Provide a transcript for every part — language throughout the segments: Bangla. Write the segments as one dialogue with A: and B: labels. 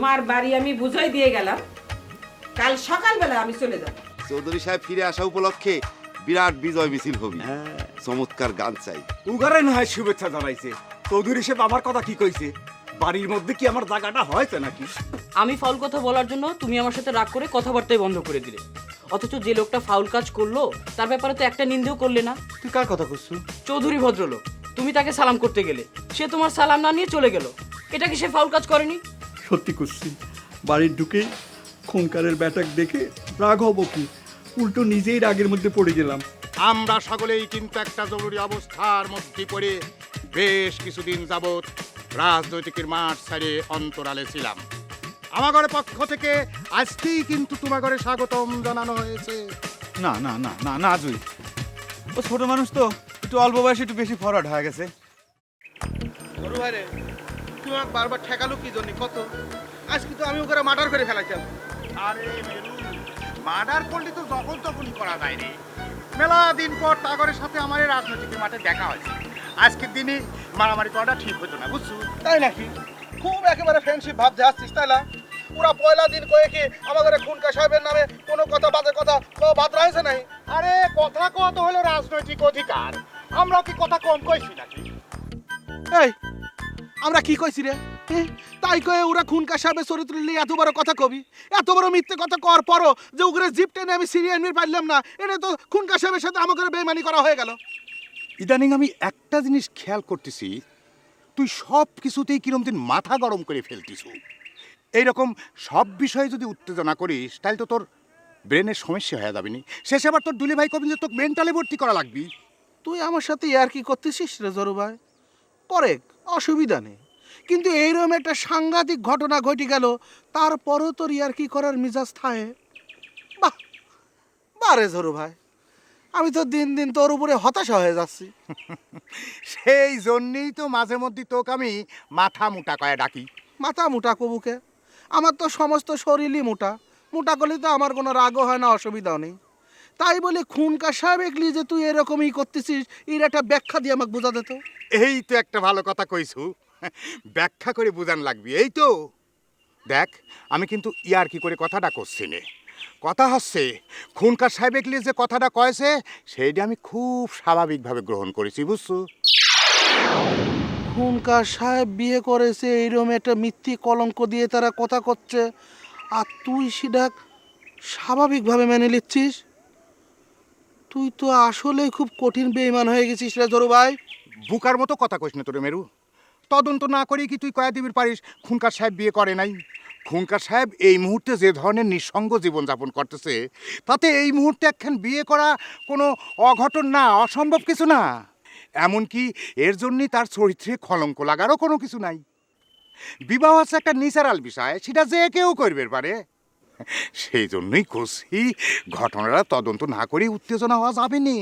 A: তোমার বাড়ি আমি বুঝাই দিয়ে গেলাম। কাল সকালবেলা আমি চলে যাব।
B: চৌধুরী সাহেব ফিরে আসা উপলক্ষে বিরাট বিজয় মিছিল হবি। চমৎকার গান চাই।
C: উগারে না হয় শুভেচ্ছা জানাইছে। চৌধুরী সাহেব আমার কথা কি কইছে? বাড়ির মধ্যে কি আমার জায়গাটা হয়েছে নাকি?
D: আমি ফাউল কথা বলার জন্য তুমি আমার সাথে রাগ করে কথাবার্তাই বন্ধ করে দিলে। অথচ যে লোকটা ফাউল কাজ করল তার ব্যাপারে তো একটা নিন্দেও করলে না।
C: তুই কার কথা করছ
D: চৌধুরী ভদ্রলোক তুমি তাকে সালাম করতে গেলে। সে তোমার সালাম না নিয়ে চলে গেল। এটা কি সে ফাউল কাজ করেনি?
E: সত্যি করছি। বাড়ির ঢুকেই খুনকারের ব্যাটাক দেখে রাগ হব কি? উল্টো নিজেই রাগের মধ্যে পড়ে গেলাম।
F: আমরা সকলেই কিন্তু একটা জরুরি অবস্থার মধ্যে পড়ে বেশ কিছুদিন যাবৎ রাজনৈতিকের মাঠ ছাড়িয়ে অন্তরালে ছিলাম। আমার পক্ষ থেকে আজকেই কিন্তু তোমার ঘরে স্বাগতম জানানো হয়েছে।
C: না না না না না জুই ও ছোট মানুষ তো একটু অল্প বয়সে একটু বেশি ফরওয়ার্ড হয়ে গেছে।
G: বড় ভাই রে তুই আমাকে বারবার ঠেকালো কি জন্য? কত? আজকে তো আমি ওকে মার্ডার করে ফেলাইতাম।
F: আরে মার্ডার করলে তো যখন তখনই করা যায় রে। মেলা দিন পর টাগরের সাথে আমার এই রাজনৈতিক মাঠে দেখা হয়েছে। আজকের দিনে মারামারি করাটা ঠিক হতো না বুঝছ?
G: তাই নাকি? খুব একেবারে ফ্রেন্ডশিপ ভাব আসছিস তাই না? পুরা পয়লা দিন কয়ে কি আমাদের খুনকা সাহেবের নামে কোনো কথা বাদে কথা বাদ রয়েছে নাই?
F: আরে কথা কত হলো রাজনৈতিক অধিকার। আমরা কি কথা কম কইছি নাকি?
G: এই আমরা কি কইছি রে? তাই কয়ে ওরা খুনকা সাহেবের চরিত্র নিয়ে এত বড় কথা কবি? এত বড় মিথ্যে কথা কর পরও যে ওগুলো জিপ টেনে আমি সিরিয়াল মির পারলাম না এটা তো খুনকা সাহেবের সাথে আমাকে বেমানি করা হয়ে গেল।
F: ইদানিং আমি একটা জিনিস খেয়াল করতেছি তুই সব কিছুতেই কিরম দিন মাথা গরম করে ফেলতিস এইরকম সব বিষয়ে যদি উত্তেজনা করিস তাহলে তো তোর ব্রেনের সমস্যা হয়ে যাবে নি। শেষে আবার তোর দুলি ভাই কবি যে তোকে মেন্টালে ভর্তি করা লাগবি।
G: তুই আমার সাথে আর কি করতেছিস রে জরু ভাই? পরে অসুবিধা নেই। কিন্তু এইরকম একটা সাংঘাতিক ঘটনা ঘটে গেল তারপরও তোর ইয়ার কি করার মিজাজ থায়? বাহ বারে জরু ভাই আমি তো দিন দিন তোর উপরে হতাশা হয়ে যাচ্ছি।
F: সেই জন্যেই তো মাঝে মধ্যে তোকে আমি মাথা মোটা কয়ে ডাকি।
G: মাথা মোটা কবুকে আমার তো সমস্ত শরীরই মোটা মোটা করলে তো আমার কোনো রাগও হয় না অসুবিধাও নেই। তাই বলে খুনকা সাহেব একলি যে তুই এরকমই করতেছিস এর একটা ব্যাখ্যা দিয়ে আমাকে বোঝা দিত
F: এই তো একটা ভালো কথা কইছু। ব্যাখ্যা করে বুঝান লাগবি এই তো। দেখ আমি কিন্তু ইয়ার কি করে কথাটা করছি নে। কথা হচ্ছে খুনকার সাহেব এগলি যে কথাটা কয়েছে সেইটা আমি খুব স্বাভাবিকভাবে গ্রহণ করেছি বুঝছ?
G: খুনকার সাহেব বিয়ে করেছে এইরকম একটা মিথ্যি কলঙ্ক দিয়ে তারা কথা করছে। আর তুই সেটা স্বাভাবিকভাবে মেনে নিচ্ছিস? তুই তো আসলে খুব কঠিন বেইমান হয়ে গেছিস রে জরু ভাই।
F: বুকার মতো কথা কইস না তোরে মেরু। তদন্ত না করে কি তুই কয়া দিবির পারিস? খুনকার সাহেব বিয়ে করে নাই। খুনকার সাহেব এই মুহূর্তে যে ধরনের নিঃসঙ্গ জীবনযাপন করতেছে, তাতে এই মুহূর্তে একখান বিয়ে করা কোনো অঘটন না, অসম্ভব কিছু না। এমনকি এর জন্যই তার চরিত্রে খলঙ্ক লাগারও কোনো কিছু নাই। বিবাহ হচ্ছে একটা নিচারাল বিষয়, সেটা যে কেউ করবে পারে। সেই জন্যই করছি ঘটনাটা তদন্ত না করে উত্তেজনা হওয়া যাবে না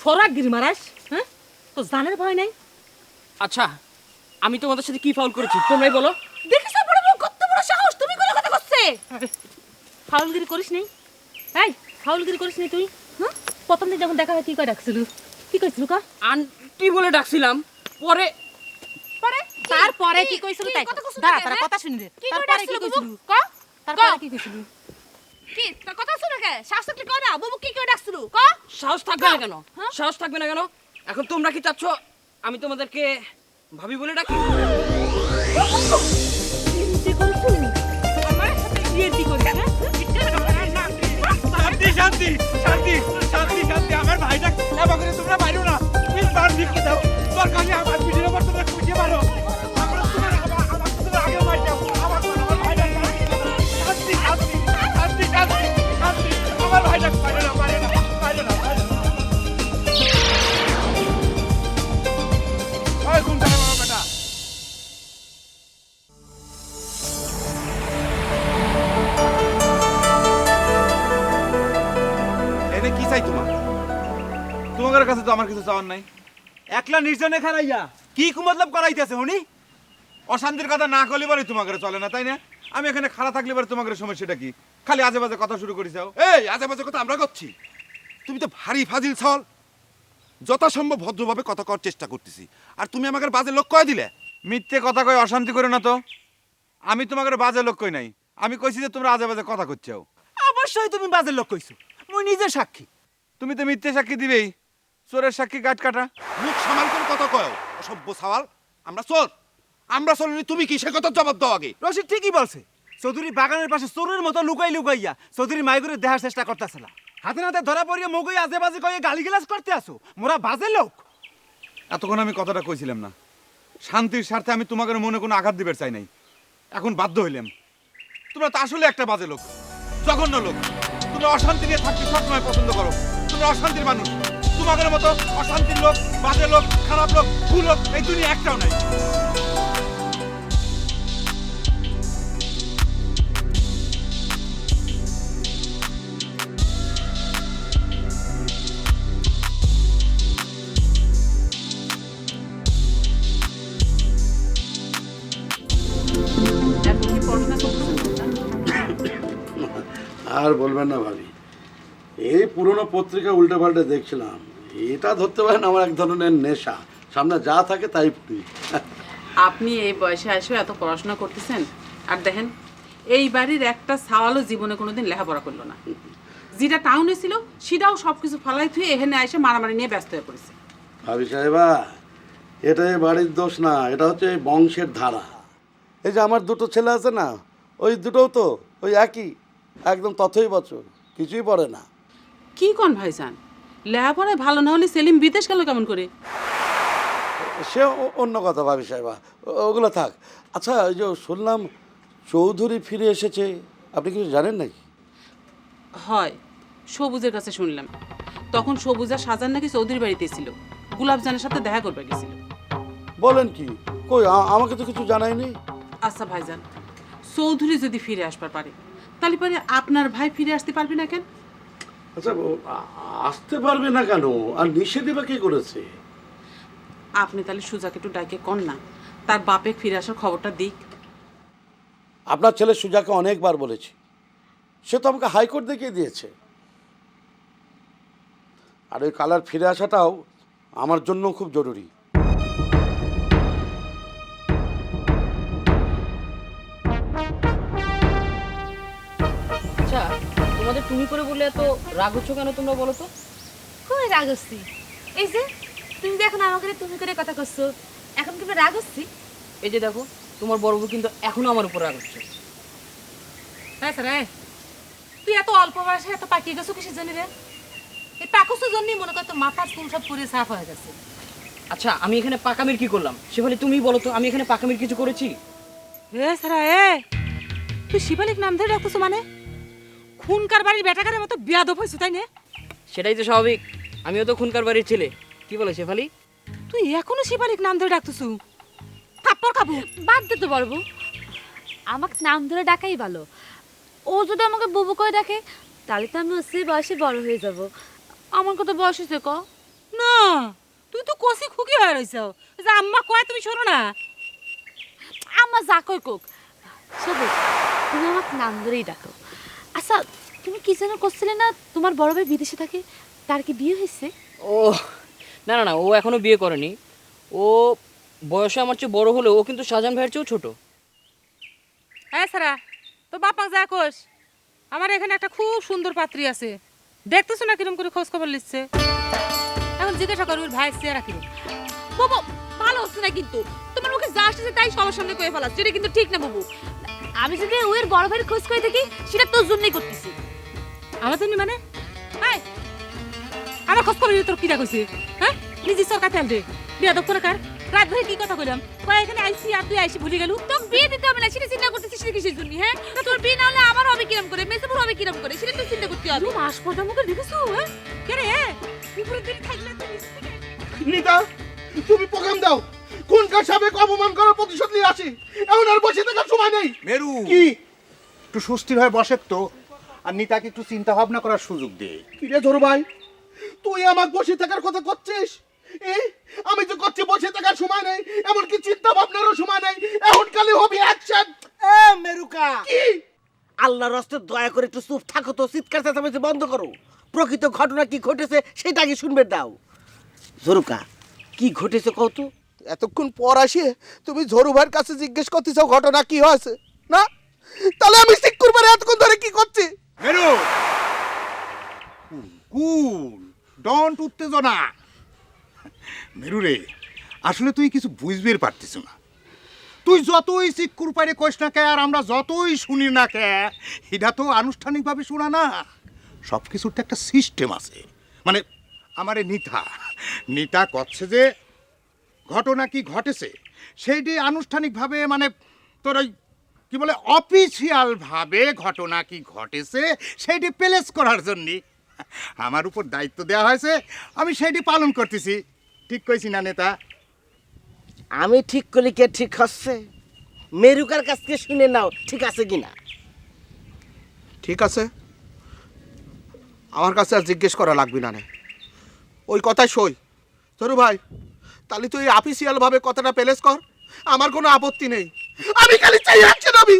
H: ফরাক গিরি মারাস হ্যাঁ? তো জানের ভয় নাই?
D: আচ্ছা আমি তোমাদের সাথে কি ফাউল করেছি তোমরাই বলো।
H: দেখিস বড় বড় কত বড় সাহস তুমি কোন কথা করছে ফাউলগিরি করিস নাই? এই ফাউলগিরি করিস নাই তুই হ্যাঁ? প্রথম দিন যখন দেখা হয় কি করে রাখছিল কি কইছিল কা?
D: আন্টি বলে ডাকছিলাম পরে
H: পরে? তারপরে কি কইছিল তাই? দাঁড়া তারা কথা শুনি রে তারপরে কি কইছিল? ক? তারপরে কি কইছিল? কি? তোর কথা শুনে কে? কি কয় না বাবু কি কই ডাকছিল? ক
D: সাহস থাকবে না কেন? সাহস থাকবে না কেন? এখন তোমরা কি চাচ্ছ আমি তোমাদেরকে ভাবি বলে ডাকি?
H: আমার সাথে বিয়ে দি করিস হ্যাঁ
C: শান্তি শান্তি শান্তি শান্তি শান্তি। আমার ভাইটা করে তোমরা মারো না। প্লিজ বার ভিক্ষে দাও দরকার নেই আমার তোমাদের কাছে তো আমার কিছু চাওয়ার নাই। একলা নির্জনে খারাইয়া কি কুমতলব করাইতেছে হুনি অশান্তির কথা না করলে পরে তোমাকে চলে না তাই না? আমি এখানে খারাপ থাকলে পরে তোমাকে সমস্যাটা কি? খালি আজে বাজে কথা শুরু করিস
B: এই আজে বাজে কথা আমরা করছি। তুমি তো ভারী ফাজিল ছল। যথাসম্ভব ভদ্রভাবে কথা করার চেষ্টা করতেছি। আর তুমি আমাকে বাজে লোক কয়ে দিলে?
C: মিথ্যে কথা কই অশান্তি করে না তো। আমি তোমাকে বাজে লোক কই নাই। আমি কইছি যে তোমরা আজে বাজে কথা করছ
I: অবশ্যই তুমি বাজে লোক কইছো। মুই নিজে সাক্ষী।
C: তুমি তো মিথ্যে সাক্ষী দিবেই। চোরের সাক্ষী গাছ কাটা।
B: মুখ সামাল করে কথা কয়। অসভ্য সওয়াল। আমরা চোর। আমরা চোর তুমি কি সে কথা জবাব দাও আগে?
I: রশিদ ঠিকই বলছে। চৌধুরী বাগানের পাশে চোরের মতো লুকাই লুকাইয়া চৌধুরী মাইগুরে দেহার চেষ্টা করতেছিল হাতে নাতে ধরা পড়িয়া মগই আজে বাজে কয়ে গালি গিলাস করতে আসো। মোরা বাজে লোক।
C: এতক্ষণ আমি কথাটা কইছিলাম না। শান্তির স্বার্থে আমি তোমাকে মনে কোনো আঘাত দিবার চাই নাই। এখন বাধ্য হইলাম। তোমরা তো আসলে একটা বাজে লোক। জঘন্য লোক। তুমি অশান্তি নিয়ে থাকতে সবসময় পছন্দ করো। তোমরা অশান্তির মানুষ। তোমাদের মতো অশান্তির লোক বাজে লোক খারাপ লোক ভুল লোক এই দুনিয়া একটাও নাই।
J: আর বলবেন না ভাবি। এই পুরনো পত্রিকা উল্টে পাল্টে দেখছিলাম। এটা ধরতে পারেন আমার এক ধরনের নেশা। সামনে যা থাকে তাই পড়ি
A: আপনি এই বয়সে এসে এত পড়াশোনা করতেছেন? আর দেখেন এই বাড়ির একটা সাওয়ালও জীবনে কোনোদিন লেখাপড়া করল না। যেটা টাউনে ছিল সেটাও সব কিছু ফালাই থুয়ে এখানে এসে মারামারি নিয়ে ব্যস্ত হয়ে পড়েছে।
J: ভাবি সাহেবা এটা এই বাড়ির দোষ না এটা হচ্ছে এই বংশের ধারা। এই যে আমার দুটো ছেলে আছে না ওই দুটোও তো ওই একই একদম তথই বছর কিছুই পড়ে না।
A: কি কোন ভাইজান লেখাপড়ায় ভালো না হলে সেলিম বিদেশ গেল কেমন করে?
J: সে অন্য কথা ভাবি সাহেবা ও- ওগুলো থাক। আচ্ছা ওই যে শুনলাম চৌধুরী ফিরে এসেছে। আপনি কিছু জানেন নাকি?
A: হয় সবুজের কাছে শুনলাম। তখন সবুজ আর সাজান নাকি চৌধুরী বাড়িতে ছিল। গুলাবজানের সাথে দেখা করবে গেছিল।
J: বলেন কি কই আ- আমাকে তো কিছু জানায়নি?
A: আচ্ছা ভাইজান চৌধুরী যদি ফিরে আসবার পারে তাহলে পরে আপনার ভাই ফিরে আসতে পারবে না কেন?
J: আচ্ছা ও আসতে পারবে না কেন? আর নিষেধই বা কে করেছে?
A: আপনি তাহলে সুজাকে একটু ডাকে কন না। তার বাপে ফিরে আসার খবরটা দিক।
J: আপনার ছেলে সুজাকে অনেকবার বলেছি। সে তো আমাকে হাইকোর্ট দেখিয়ে দিয়েছে। আর ওই কালার ফিরে আসাটাও আমার জন্য খুব জরুরি।
D: তুমি করে বললে এত রাগ হচ্ছ কেন তোমরা বলো তো?
H: কই রাগ হচ্ছি? এই যে তুমি যে এখন আমাকে তুমি করে কথা করছ এখন কি রাগ হচ্ছি?
D: এই যে দেখো তোমার বড় বউ কিন্তু এখনও আমার উপর রাগ হচ্ছে।
H: হ্যাঁ স্যার হ্যাঁ। তুই এত অল্প বয়সে এত পাকিয়ে গেছো কিসের জন্য রে? এই পাকসের জন্যই মনে কর তো মাথার চুল সব পুরে সাফ হয়ে গেছে।
D: আচ্ছা আমি এখানে পাকামির কি করলাম? সে বলে তুমি বলো তো আমি এখানে পাকামির কিছু করেছি?
H: এ সারা এ। তুই শিবালিক নাম ধরে রাখতেছো মানে? খুনকার বাড়ির বেটাকারের মতো বিয়াদব হয়েছো তাই না?
D: সেটাই তো স্বাভাবিক। আমিও তো খুনকার বাড়ির ছেলে। কি বলে শেফালি?
H: তুই এখনও শিবালিক নাম ধরে ডাকতেছু? থাপ্পড় খাব। বাদ দে তো বলব।
K: আমাকে নাম ধরে ডাকাই ভালো। ও যদি আমাকে বুবু করে ডাকে তাহলে তো আমি সেই বয়সে বড় হয়ে যাব। আমার কত বয়স হয়েছে ক?
H: না তুই তো কষি খুকি হয়ে রইছ। যে আম্মা কয় তুমি শোনো না।
K: আমার যা কই কোক সবুজ তুমি আমাকে নাম ধরেই ডাকো। আচ্ছা তুমি কি যেন করছিলে না তোমার বড় ভাই বিদেশে থাকে তার কি বিয়ে হয়েছে?
D: ও না না না ও এখনও বিয়ে করেনি। ও বয়সে আমার চেয়ে বড় হলেও ও কিন্তু শাহজাহান ভাইয়ের চেয়েও ছোট।
H: হ্যাঁ সারা তো বাপা যা কোষ আমার এখানে একটা খুব সুন্দর পাত্রী আছে। দেখতেছো না কিরম করে খোঁজ খবর লিখছে এখন জিজ্ঞাসা করবি ওর ভাইয়ের চেহারা কিরম।
K: বাবু ভালো হচ্ছে না কিন্তু। তোমার মুখে যা আসছে তাই সবার সামনে কয়ে ফেলাচ্ছ এটা কিন্তু ঠিক না বাবু। আমি যদি ওর বড় ভাইয়ের খোঁজ করে থাকি সেটা তোর জন্যই করতেছি।
H: আমার জন্য মানে? এই, আমার খোঁজ খবর নিয়ে তোর কিরা কইছে হ্যাঁ? নিজে সরকার তেল দে। বিয়া দপ্তর কার? রাত ধরে কি কথা কইলাম? কয় এখানে আইসি আর তুই আইসি ভুলে গেলু?
K: তোকে বিয়ে দিতে হবে না সেটা চিন্তা করতেছিস সেটা কিসের জন্য হ্যাঁ? তোর বিয়ে না হলে আমার হবে কিরম করে? মেসেবুর হবে কিরম করে? সেটা তুই চিন্তা করতে হবে।
H: হাসপাতাল মুখে দেখেছ হ্যাঁ? কে রে? উপরে দিন থাকলে তুই নিচ থেকে
F: নিতা তুমি প্রোগ্রাম দাও। কোন কার সাবেক অপমান করার প্রতিশোধ নিয়ে আসি? এখন আর বসে থাকার সময় নেই।
C: মেরু।
F: কি? একটু সুস্থির হয়ে বসে তো। আর নিতাকে একটু চিন্তা ভাবনা করার সুযোগ দে। কি রে ধরু ভাই? তুই আমাকে বসে থাকার কথা করছিস? এ? আমি তো করছি বসে থাকার সময় নেই এমনকি চিন্তা ভাবনারও সময় নেই। এখন খালি হবি অ্যাকশন
I: এ মেরুকা।
F: কি?
I: আল্লাহর রাস্তে দয়া করে একটু চুপ থাকো তো চিৎকার চেঁচামেচি বন্ধ করো। প্রকৃত ঘটনা কি ঘটেছে সেটা কি শুনবে দাও। জরুকা কি ঘটেছে কত
G: এতক্ষণ পর আসে তুমি ঝরু ভাইয়ের কাছে জিজ্ঞেস করতেছ ঘটনা কি হয়েছে, না? তাহলে আমি সিক্কুর বারে এতক্ষণ ধরে কি করছি?
F: মেরু! কুল, ডন্ট উত্তেজনা। মেরু রে, আসলে তুই কিছু বুঝবে পারতিস না। তুই যতই সিক্কুর পারে কোষ না কে, আর আমরা যতই শুনি না কে, এটা তো আনুষ্ঠানিকভাবে শোনা না। সব কিছুর তো একটা সিস্টেম আছে। মানে আমার নিতা। নিতা করছে যে ঘটনা কি ঘটেছে? সেইটি আনুষ্ঠানিকভাবে মানে তোর ওই কি বলে অফিসিয়ালভাবে ঘটনা কি ঘটেছে সেইটি প্লেস করার জন্যে আমার উপর দায়িত্ব দেওয়া হয়েছে। আমি সেইটি পালন করতেছি। ঠিক কইছি না নেতা?
I: আমি ঠিক করলে কে ঠিক হচ্ছে? মেরুকার কাছ থেকে শুনে নাও ঠিক আছে কি না
G: ঠিক আছে। আমার কাছে আর জিজ্ঞেস করা লাগবে না নে। ওই কথাই সই। ঝরু ভাই তাহলে তুই অফিসিয়াল ভাবে কথাটা প্লেস কর। আমার কোনো আপত্তি নেই। আমি খালি চাই অ্যাকশন হবি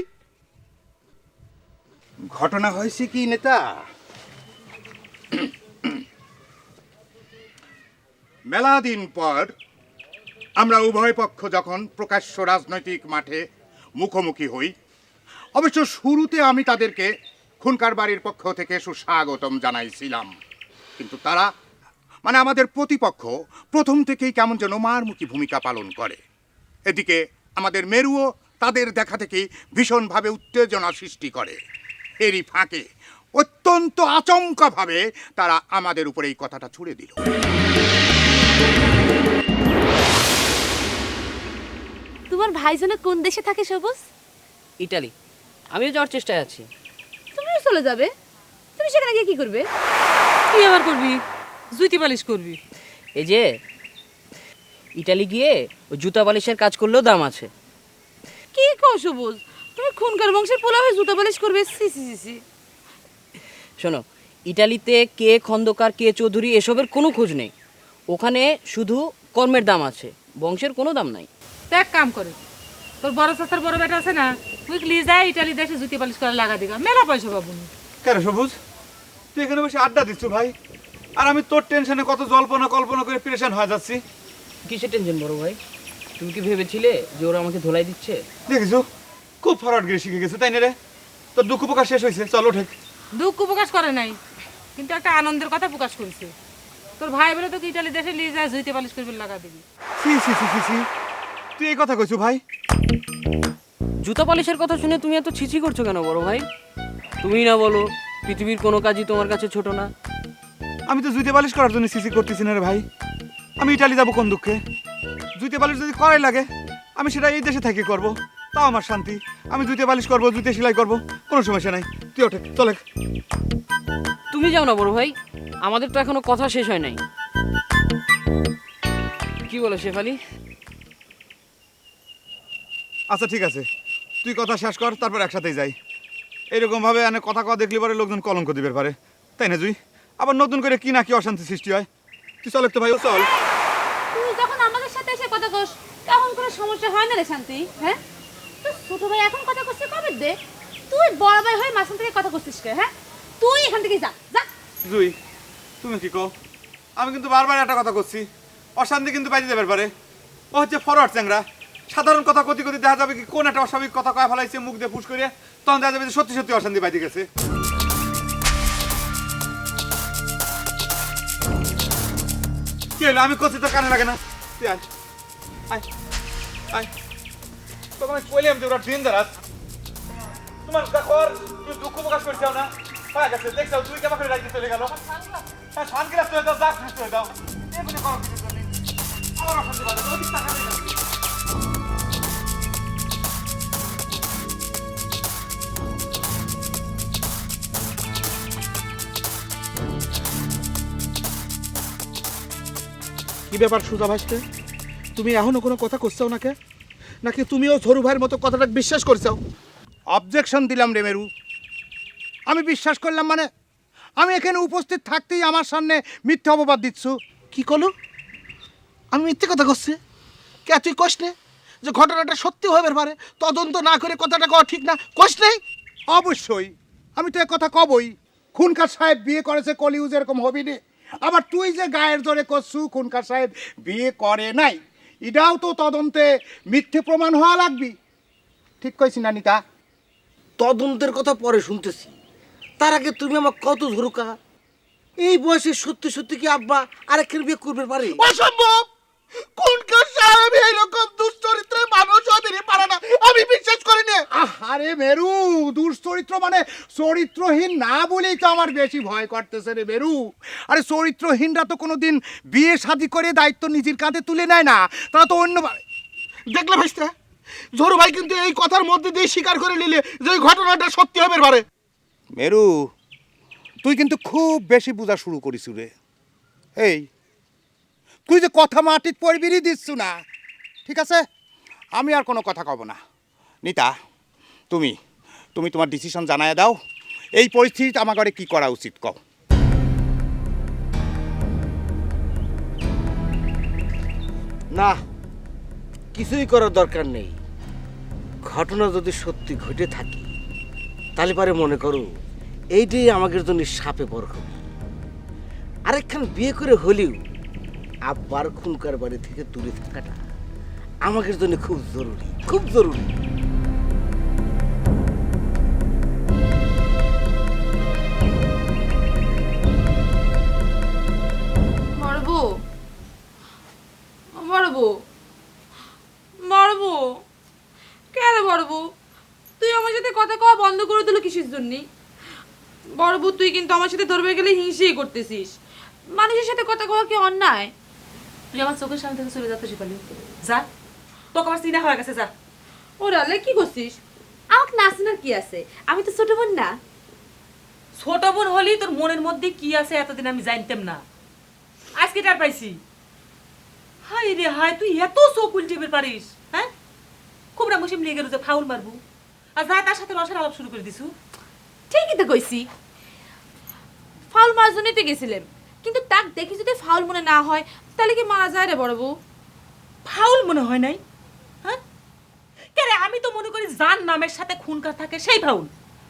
F: ঘটনা হয়েছে কি, নেতা? মেলা দিন পর আমরা উভয় পক্ষ যখন প্রকাশ্য রাজনৈতিক মাঠে মুখোমুখি হই, অবশ্য শুরুতে আমি তাদেরকে খুনকার বাড়ির পক্ষ থেকে সুস্বাগতম জানাইছিলাম। কিন্তু তারা মানে আমাদের প্রতিপক্ষ প্রথম থেকেই কেমন যেন মারমুখী ভূমিকা পালন করে। এদিকে আমাদের মেরুও তাদের দেখা থেকেই ভীষণভাবে উত্তেজনা সৃষ্টি করে। এরই ফাঁকে অত্যন্ত আচমকাভাবে তারা আমাদের উপরে এই কথাটা ছুড়ে দিল।
K: তোমার ভাইজানে কোন দেশে থাকে সবুজ?
D: ইটালি। আমিও যাওয়ার চেষ্টায় আছি।
K: তুমিও চলে যাবে। তুমি সেখানে গিয়ে কি করবে?
D: কি আবার করবি? জুতি পালিশ করবি। এই যে ইটালি গিয়ে ওই জুতা পালিশের কাজ করলেও দাম আছে।
K: কি কও সবুজ? তুমি খুনকার বংশের পোলা হয়ে জুতো বালিশ করবে? সি সি সি সি।
D: শোনো ইটালিতে কে খন্দকার কে চৌধুরী এসবের কোনো খোঁজ নেই। ওখানে শুধু কর্মের দাম আছে বংশের কোনো দাম নাই।
H: তো এক কাম করে তোর বড় চাচার বড় বেটা আছে না উইকলি যায় ইটালি দেশে জুতি পালিশ করে লাগা দিগা? মেলা পয়সা পাবো।
C: কেন সবুজ? তুই এখানে বসে আড্ডা দিচ্ছ ভাই। আর আমি তোর টেনশনে কত জল্পনা কল্পনা করে প্রেশান হয়ে যাচ্ছি।
D: কিসের টেনশন বড় ভাই? তুমি কি ভেবেছিলে যে ওরা আমাকে ধোলাই দিচ্ছে?
C: দেখেছ? খুব ফরওয়ার্ড গিয়ে শিখে গেছে তাই না রে? তোর দুঃখ প্রকাশ শেষ হয়েছে চলো ঠিক।
H: দুঃখ প্রকাশ করে নাই কিন্তু একটা আনন্দের কথা প্রকাশ করেছে। তোর ভাই বলে তোকে ইটালি দেশে নিয়ে যায় জুইতে পালিশ করবে লাগা দিবি।
C: সি সি সি সি সি তুই এই কথা কইছো ভাই?
D: জুতা পালিশের কথা শুনে তুমি এত ছিছি করছ কেন বড় ভাই? তুমি না বলো পৃথিবীর কোনো কাজই তোমার কাছে ছোট না।
C: আমি তো জুইতে বালিশ করার জন্য সিসি করতেছি না রে ভাই। আমি ইটালি যাব কোন দুঃখে? জুইতে বালিশ যদি করাই লাগে আমি সেটা এই দেশে থেকে করব। তাও আমার শান্তি। আমি জুইতে বালিশ করব জুইতে সেলাই করব কোনো সমস্যা নাই। তুই ওঠে চলে
D: তুমি যাও না বড় ভাই আমাদের তো এখনও কথা শেষ হয় নাই। কি বলো শেফালি?
C: আচ্ছা ঠিক আছে। তুই কথা শেষ কর তারপর একসাথেই যাই। এরকম ভাবে এনে কথা কথা দেখলে পরে লোকজন কলঙ্ক দিবে পারে। তাই না জুই? আবার নতুন করে কি না কি অশান্তি সৃষ্টি হয়? তুই চল একটু ভাই ও চল।
K: তুই যখন আমাদের সাথে এসে কথা কস তখন কোনো সমস্যা হয় না রে শান্তি হ্যাঁ? তোর ছোট ভাই এখন কথা করছিস কবে দে তুই বড় ভাই হয়ে মাঝখান থেকে কথা করছিস কে হ্যাঁ? তুই এখান থেকে যা যা।
C: জুই তুমি কি কও? আমি কিন্তু বারবার একটা কথা করছি অশান্তি কিন্তু বাইরে যাবে পারে। ও হচ্ছে ফরওয়ার্ড চ্যাংরা। সাধারণ কথা কতি কতি দেখা যাবে কি কোন একটা অস্বাভাবিক কথা কয়া ফেলাইছে মুখ দিয়ে ফুস করে তখন দেখা যাবে যে সত্যি সত্যি অশান্তি বাইরে গেছে। কি? হলো আমি করছি তো কানে লাগে না। তুই আয়। আয়। আয়। তখন আমি কইলাম ওরা ডেঞ্জারাস তোমার দেখো তুমি দুঃখ প্রকাশ করছ না। পাওয়া গেছে দেখছ তুই কেমন করে রাখতে চলে গেল? হ্যাঁ শান্তিরাস হয়ে দাও যা খুশি হয়ে দাও এগুলি করো আমার টাকা
G: কি ব্যাপার সুজা ভাসতে? তুমি এখনও কোনো কথা করছ নাকি নাকি তুমিও ঝরু ভাইয়ের মতো কথাটা বিশ্বাস করছ
F: অবজেকশন দিলাম রে মেরু। আমি বিশ্বাস করলাম মানে আমি এখানে উপস্থিত থাকতেই আমার সামনে মিথ্যা অপবাদ দিচ্ছ।
G: কি করল আমি মিথ্যে কথা করছি কে তুই কষ নে যে ঘটনাটা সত্যি হবে পারে? তদন্ত না করে কথাটা কওয়া ঠিক না? কষ নেই
F: অবশ্যই। আমি তো এ কথা কবই। খুনকার সাহেব বিয়ে করেছে কলিউজ এরকম হবি নে। আবার তুই যে গায়ের জোরে করছু খুনকার সাহেব বিয়ে করে নাই এটাও তো তদন্তে মিথ্যে প্রমাণ হওয়া লাগবি। ঠিক কইছি না নিতা?
I: তদন্তের কথা পরে শুনতেছি। তার আগে তুমি আমার কত ধরুকা এই বয়সে সত্যি সত্যি কি আব্বা আরেকখানে বিয়ে করবে পারে?
G: অসম্ভব! খুনকার সাহেব এইরকম দুশ্চরিত্রের মানুষ হতে পারে না? আমি বিশ্বাস করি না।
F: আরে মেরু দুশ্চরিত্র মানে চরিত্রহীন না বলেই তো আমার বেশি ভয় করতেছে রে মেরু। আরে চরিত্রহীনরা তো কোনোদিন বিয়ে শাদি করে দায়িত্ব নিজের কাঁধে তুলে নেয় না তারা তো অন্য
G: দেখলে ভাইস্তা ঝোরু ভাই কিন্তু এই কথার মধ্যে দিয়ে স্বীকার করে নিলে যে ঘটনাটা সত্যি হবে পারে।
F: মেরু তুই কিন্তু খুব বেশি বোঝা শুরু করিস রে। এই তুই যে কথা মাটিত পড়বিরই দিচ্ছ না, ঠিক আছে? আমি আর কোনো কথা কব না। নিতা, তুমি তুমি তোমার ডিসিশন জানায় দাও। এই পরিস্থিতিতে আমার ঘরে কি করা উচিত কও?
I: না, কিছুই করার দরকার নেই। ঘটনা যদি সত্যি ঘটে থাকে, তাহলে পারে মনে করো, এইটাই আমাদের জন্য সাপে বর হবে আরেকখান বিয়ে করে হলেও আব্বার খুনকার বাড়ি থেকে দূরে থাকাটা আমাদের জন্য খুব জরুরি খুব জরুরি।
K: মরবো? মরবো? মরবো? কেন মরবো? তুই আমার সাথে কথা কওয়া বন্ধ করে দিল কিসের জন্য? বড়বু তুই কিন্তু আমার সাথে ধরবে গেলে হিংসেই করতেছিস। মানুষের সাথে কথা কওয়া কি অন্যায়?
H: তুই আমার চোখের সামনে থেকে চলে যাতে শিখালি যা। তোকে আমার চিনা হয়ে গেছে, যা।
K: ওরে কি করছিস? আমাকে নাচনার কি আছে? আমি তো ছোট বোন না।
H: ছোট বোন হলি তোর মনের মধ্যে কি আছে এতদিন আমি জানতাম না। আজকে টার পাইছি। হাই রে হাই তুই এত চোখ উল্টিবে পারিস হ্যাঁ? খুবরা মুসিম লেগে রয়েছে ফাউল মারবু। আর যা, তার সাথে রসের আলাপ শুরু করে দিছু।
K: ঠিকই তো কইছি। ফাউল মারার তো গেছিলাম। কিন্তু তাক দেখে যদি ফাউল মনে না হয় তাহলে কি মারা যায় রে বড় বউ?
H: ফাউল মনে হয় নাই? হ্যাঁ? কেরে আমি তো মনে করি যার নামের সাথে খুনকার থাকে সেই ফাউল।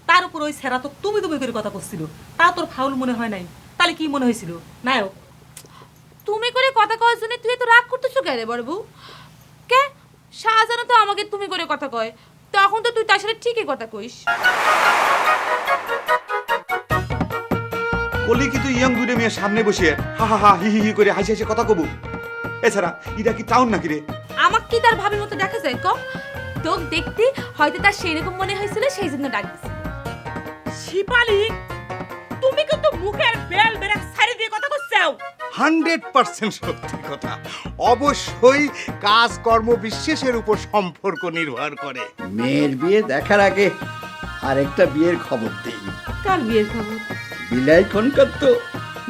H: তার উপর ওই সেরা তো তুমি তুমি করে কথা করছিল তা তোর ফাউল মনে হয় নাই? তাহলে কি মনে হয়েছিল? নায়ক।
K: তুমি করে কথা কওয়ার জন্য তুই তো রাগ করতেছো কে রে বড় বউ? কে? শাহজাহান তো আমাকে তুমি করে কথা কয়। তখন তো তুই তার সাথে ঠিকই কথা কইস।
C: বলি কি তুই ইয়াং দুইটা মেয়ের সামনে বসে হা হা হা হি হি হি করে হাসি হাসি কথা কবু। এছাড়া এটা কি টাউন নাকি রে?
K: আমাকে কি তার ভাবির মতো দেখা যায়? কম তোক দেখতে হয়তো তার সেই রকম মনে হয়েছিল সেই জন্য ডাক দিছে।
H: শিপালি তুমি কিন্তু মুখের বেল বেড়ে ছাড়ি দিয়ে কথা করছাও
F: হান্ড্রেড পার্সেন্ট সত্যি কথা। অবশ্যই কাজকর্ম বিশ্বাসের উপর সম্পর্ক নির্ভর করে।
E: মেয়ের বিয়ে দেখার আগে আরেকটা বিয়ের খবর দেই।
K: কার বিয়ের খবর?
E: বিলাই খনকার তো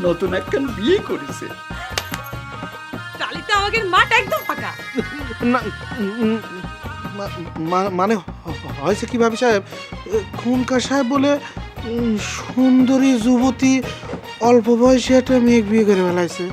E: নতুন একখান বিয়ে করেছে।
K: তাহলে তো আমাকে মাঠ একদম ফাঁকা।
G: না উম, মা- মা- মানে হ- হয়েছে কীভাবে সাহেব? খুনকার সাহেব বলে উম, সুন্দরী যুবতী অল্প বয়সে একটা মেয়ে বিয়ে করে ফেলাইছে।